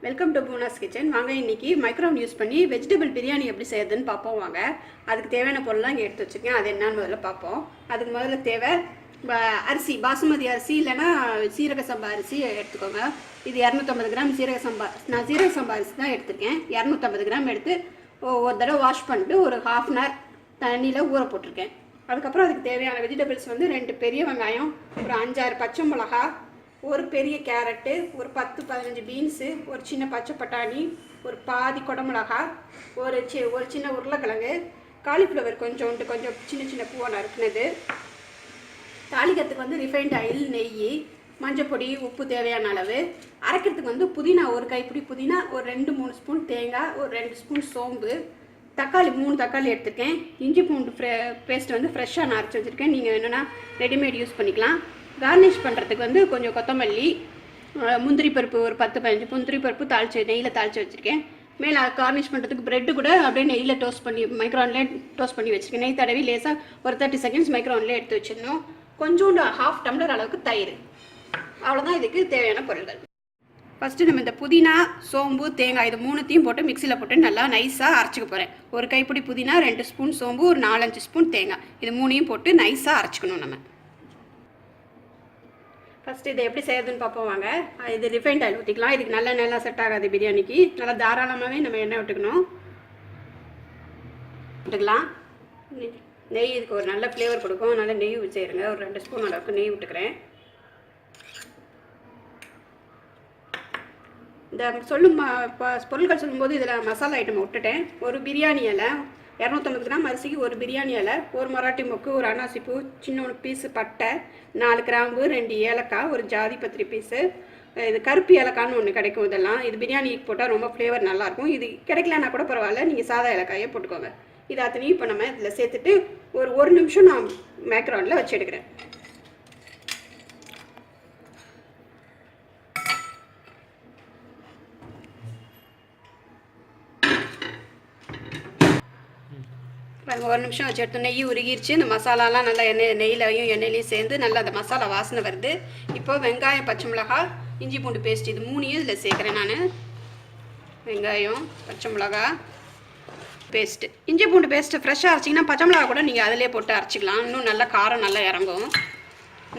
Welcome to Poona's kitchen வாங்க இன்னைக்கு microwave use பண்ணி வெஜிடபிள் பிரியாணி எப்படி செய்யறதுன்னு பார்ப்போம் வாங்க. அதுக்கு தேவையான பொருள்லாம் இங்கே எடுத்து வச்சுருக்கேன். அது என்னன்னு முதல்ல பார்ப்போம். அதுக்கு முதல்ல தேவை அரிசி பாசுமதி அரிசி இல்லைன்னா சீரக சம்பா அரிசி எடுத்துக்கோங்க. இது இரநூத்தம்பது கிராம் சீரக சம்பா நான் சீரக சம்பா அரிசி தான் எடுத்திருக்கேன். இரநூத்தம்பது கிராம் எடுத்து ஒ- ஒரு தடவை வாஷ் பண்ணிட்டு ஒரு ஹாஃப் அன் ஹவர் தண்ணியில் ஊற போட்டிருக்கேன். அதுக்கப்புறம் அதுக்கு தேவையான வெஜிடபிள்ஸ் வந்து ரெண்டு பெரிய வெங்காயம் ஒரு அஞ்சாறு பச்சை மிளகா ஒரு பெரிய கேரட்டு ஒரு பத்து பதினஞ்சு பீன்ஸு ஒரு சின்ன பச்சை பட்டாணி ஒரு பாதி குடமிளகா ஒரு சி ஒரு சின்ன உருளைக்கிழங்கு காலிஃப்ளவர் கொஞ்சோண்டு கொஞ்சம் சின்ன சின்ன பூவை நறுக்குனது தாளிக்கிறதுக்கு வந்து ரிஃபைண்ட் ஆயில் நெய் மஞ்சப்பொடி உப்பு தேவையான அளவு. அரைக்கிறதுக்கு வந்து புதினா ஒரு கைப்பிடி புதினா ஒரு ரெண்டு மூணு ஸ்பூன் தேங்காய் ஒரு ரெண்டு ஸ்பூன் சோம்பு. தக்காளி மூணு தக்காளி எடுத்திருக்கேன். இஞ்சி பூண்டு ஃப்ரெ பேஸ்ட் வந்து ஃப்ரெஷ்ஷாக நான் அரைச்சி வச்சுருக்கேன். நீங்கள் வேணும்னா ரெடிமேட் யூஸ் பண்ணிக்கலாம். கார்னிஷ் பண்ணுறதுக்கு வந்து கொஞ்சம் கொத்தமல்லி முந்திரி பருப்பு ஒரு பத்து பதினஞ்சு முந்திரி பருப்பு தாளிச்சு நெய்யில் தாளித்து வச்சுருக்கேன். மேலே கார்னிஷ் பண்ணுறதுக்கு ப்ரெட்டு கூட அப்படியே நெய்யில் டோஸ்ட் பண்ணி மைக்ரோன்லேயே டோஸ்ட் பண்ணி வச்சுருக்கேன். நெய் தடவி லேசாக ஒரு தேர்ட்டி செகண்ட்ஸ் மைக்ரோன்லேயே எடுத்து வச்சிடணும். கொஞ்சோண்டு ஹாஃப் டம்ளர் அளவுக்கு தயிர். அவ்வளோதான் இதுக்கு தேவையான பொருள்கள். ஃபஸ்ட்டு நம்ம இந்த புதினா சோம்பு தேங்காய் இது மூணுத்தையும் போட்டு மிக்சியில் போட்டு நல்லா நைஸாக அரைச்சிக்க போகிறேன் ஒரு கைப்பிடி புதினா ரெண்டு ஸ்பூன் சோம்பு ஒரு நாலஞ்சு ஸ்பூன் தேங்காய். இது மூணையும் போட்டு நைஸாக அரைச்சிக்கணும் நம்ம. ஃபஸ்ட்டு இதை எப்படி செய்யறதுன்னு பார்ப்போம் வாங்க. இது ரிஃபைண்ட் ஆயில் ஊற்றிக்கலாம் இதுக்கு நல்ல நல்லா செட் ஆகாது பிரியாணிக்கு. நல்லா தாராளமாகவே நம்ம எண்ணெய் விட்டுக்கணும். விட்டுக்கலாம். நெய் இதுக்கு ஒரு நல்ல ஃப்ளேவர் கொடுக்கும். நல்ல நெய் வச்சுருங்க ஒரு ரெண்டு ஸ்பூன் அளவுக்கு நெய் விட்டுக்கிறேன். இந்த சொல்லும் பொருட்கள் சொல்லும்போது இதில் மசாலா ஐட்டம் விட்டுட்டேன். ஒரு பிரியாணி இலை இரநூத்தம்பது கிராம் அரிசிக்கு ஒரு பிரியாணி இலை ஒரு மராட்டி மொக்கு ஒரு அனாசிப்பூ சின்ன ஒரு பீஸு பட்டை நாலு கிராம்பு ரெண்டு ஏலக்காய் ஒரு ஜாதி பத்திரி பீஸு இது கருப்பு ஏலக்காய்னு ஒன்று கிடைக்கும் இதெல்லாம். இது பிரியாணிக்கு போட்டால் ரொம்ப ஃப்ளேவர் நல்லாயிருக்கும் இது கிடைக்கலன்னா கூட பரவாயில்ல. நீங்கள் சாதா ஏலக்காயே போட்டுக்கோங்க. இது அத்தனையும் இப்போ நம்ம இதில் சேர்த்துட்டு ஒரு ஒரு நிமிஷம் நான் மேக்ரானில் வச்சு எடுக்கிறேன். பாருங்க ஒரு நிமிஷம் வச்சு எடுத்து நெய் உருகிருச்சு. இந்த மசாலாலாம் நல்லா எண்ணெய் நெய்லையும் எண்ணெயிலையும் சேர்ந்து நல்லா அந்த மசாலா வாசனை வருது. இப்போ வெங்காயம் பச்சை மிளகாய் இஞ்சி பூண்டு பேஸ்ட் இது மூணையும் இதில் சேர்க்குறேன் நான். வெங்காயம் பச்சை மிளகா பேஸ்ட்டு இஞ்சி பூண்டு பேஸ்ட்டு ஃப்ரெஷ்ஷாக அரைச்சிங்கன்னா பச்சை மிளகா கூட நீங்கள் அதிலே போட்டு அரைச்சிக்கலாம். இன்னும் நல்லா காரம் நல்லா இறங்கும்.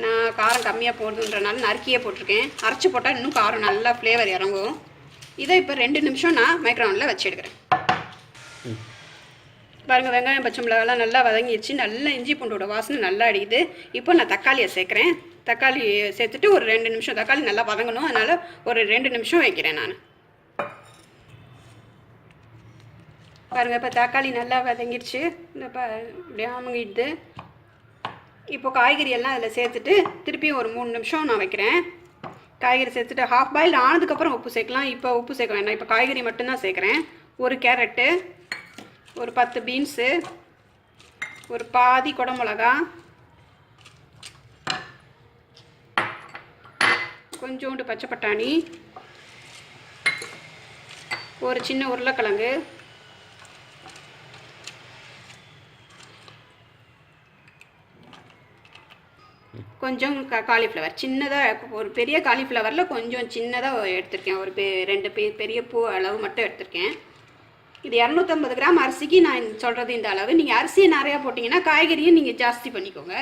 நான் காரம் கம்மியாக போடுதுன்றனால நறுக்கியே போட்டிருக்கேன். அரைச்சி போட்டால் இன்னும் காரம் நல்லா ஃப்ளேவர் இறங்கும். இதை இப்போ ரெண்டு நிமிஷம் நான் மைக்ரோவனில் வச்சு எடுக்கிறேன். பாருங்கள் வெங்காயம் பச்சை மிளகாலாம் நல்லா வதங்கிடுச்சு நல்லா இஞ்சி பூண்டோட வாசனை நல்லா அடிக்குது. இப்போ நான் தக்காளியை சேர்க்குறேன். தக்காளி சேர்த்துட்டு ஒரு ரெண்டு நிமிஷம் தக்காளி நல்லா வதங்கணும். அதனால் ஒரு ரெண்டு நிமிஷம் வைக்கிறேன் நான். பாருங்கள் இப்போ தக்காளி நல்லா வதங்கிடுச்சு இந்த ப இப்படி ஆமங்கிடுது இப்போ காய்கறி எல்லாம் அதில் சேர்த்துட்டு திருப்பியும் ஒரு மூணு நிமிஷம் நான் வைக்கிறேன். காய்கறி சேர்த்துட்டு ஹாஃப் பாயில் ஆனதுக்கப்புறம் உப்பு சேர்க்கலாம். இப்போ உப்பு சேர்க்க வேண்டாம். இப்போ காய்கறி மட்டும்தான் சேர்க்குறேன். ஒரு கேரட்டு ஒரு பத்து பீன்ஸு ஒரு பாதி குடமிளகா கொஞ்சோண்டு பச்சை பட்டாணி ஒரு சின்ன உருளைக்கிழங்கு கொஞ்சம் காலிஃப்ளவர் சின்னதாக ஒரு பெரிய காலிஃப்ளவரில் கொஞ்சம் சின்னதாக எடுத்திருக்கேன். ஒரு பெ ரெண்டு பெரிய பூ அளவு மட்டும் எடுத்திருக்கேன். இது இரநூத்தம்பது கிராம் அரிசிக்கு நான் சொல்கிறது இந்த அளவு. நீங்கள் அரிசியை நிறையா போட்டிங்கன்னா காய்கறியும் நீங்கள் ஜாஸ்தி பண்ணிக்கோங்க.